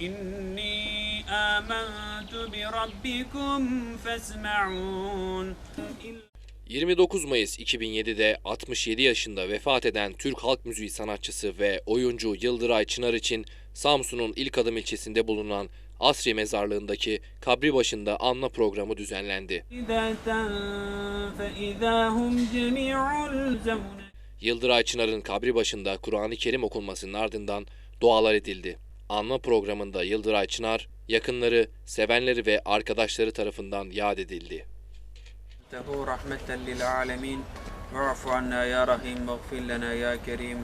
إني آمنت بربكم فاسمعون 29 Mayıs 2007'de 67 yaşında vefat eden Türk halk müziği sanatçısı ve oyuncu Yıldıray Çınar için Samsun'un ilk adım ilçesinde bulunan Asri Mezarlığı'ndaki kabri başında anma programı düzenlendi. إذا فإذا هم جميع الزمن Yıldıray Çınar'ın kabri başında Kur'an-ı Kerim okunmasının ardından dualar edildi. Anma programında Yıldıray Çınar, yakınları, sevenleri ve arkadaşları tarafından yad edildi. Tehu rahmeten lil alemin ve'afu rahim ve'gfir ya kerim.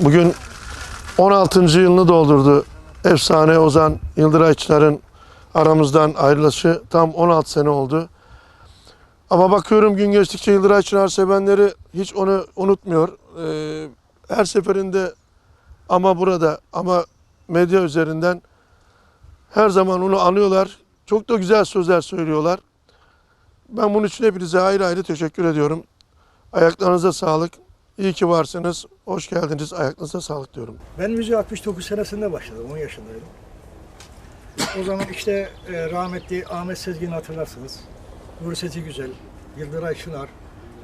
Bugün 16. yılını doldurdu efsane Ozan Yıldıray Çınar'ın aramızdan ayrılışı tam 16 sene oldu. Ama bakıyorum gün geçtikçe Yıldıray Çınar sevenleri hiç onu unutmuyor. Ee, her seferinde ama burada ama medya üzerinden her zaman onu anıyorlar. Çok da güzel sözler söylüyorlar. Ben bunun için hepinize ayrı ayrı teşekkür ediyorum. Ayaklarınıza sağlık. İyi ki varsınız. Hoş geldiniz. Ayaklarınıza sağlık diyorum. Ben müziğe 69 senesinde başladım, 10 yaşındaydım. O zaman işte e, rahmetli Ahmet Sezgin'i hatırlarsınız. Sesi Güzel, Yıldıray Çınar,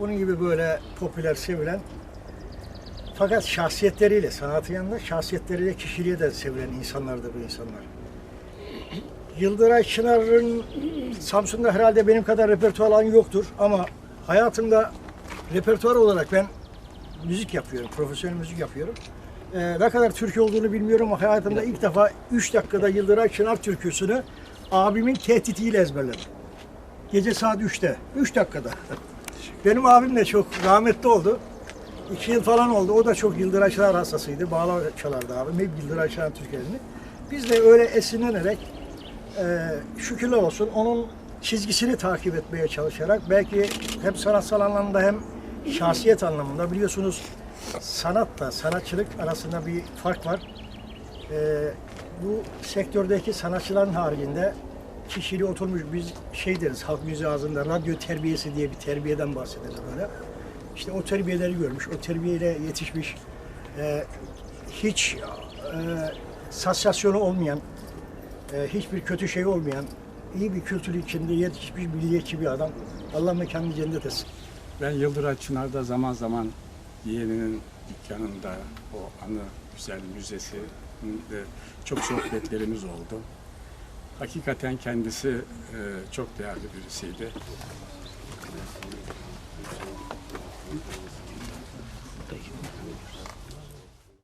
onun gibi böyle popüler, sevilen fakat şahsiyetleriyle, sanatın yanında şahsiyetleriyle, kişiliğe de sevilen insanlardı bu insanlar. Yıldıray Çınar'ın Samsun'da herhalde benim kadar repertuar alanı yoktur ama hayatımda repertuar olarak ben müzik yapıyorum, profesyonel müzik yapıyorum. Ee, ne kadar türkü olduğunu bilmiyorum ama hayatımda ilk defa 3 dakikada Yıldıray Çınar türküsünü abimin tehditiyle ezberledim. Gece saat 3'te, 3 dakikada. Benim abim de çok rahmetli oldu. 2 yıl falan oldu. O da çok Yıldıray Çınar hastasıydı. Bağlar çalardı abim. Hep Yıldıray Çınar türkülerini. Biz de öyle esinlenerek e, şükürler olsun onun çizgisini takip etmeye çalışarak belki hem sanatsal anlamda hem şahsiyet anlamında biliyorsunuz sanatla sanatçılık arasında bir fark var. E, bu sektördeki sanatçıların haricinde kişiliği oturmuş biz şey deriz halk müziği ağzında radyo terbiyesi diye bir terbiyeden bahsederiz böyle. İşte o terbiyeleri görmüş, o terbiyeyle yetişmiş, e, hiç e, sansasyonu olmayan, e, hiçbir kötü şey olmayan, iyi bir kültür içinde yetişmiş milliyetçi bir adam. Allah mekanını cennet etsin. Ben Yıldıray Çınar'da zaman zaman yeğeninin dükkanında o anı güzel müzesi çok sohbetlerimiz oldu. Hakikaten kendisi e, çok değerli birisiydi.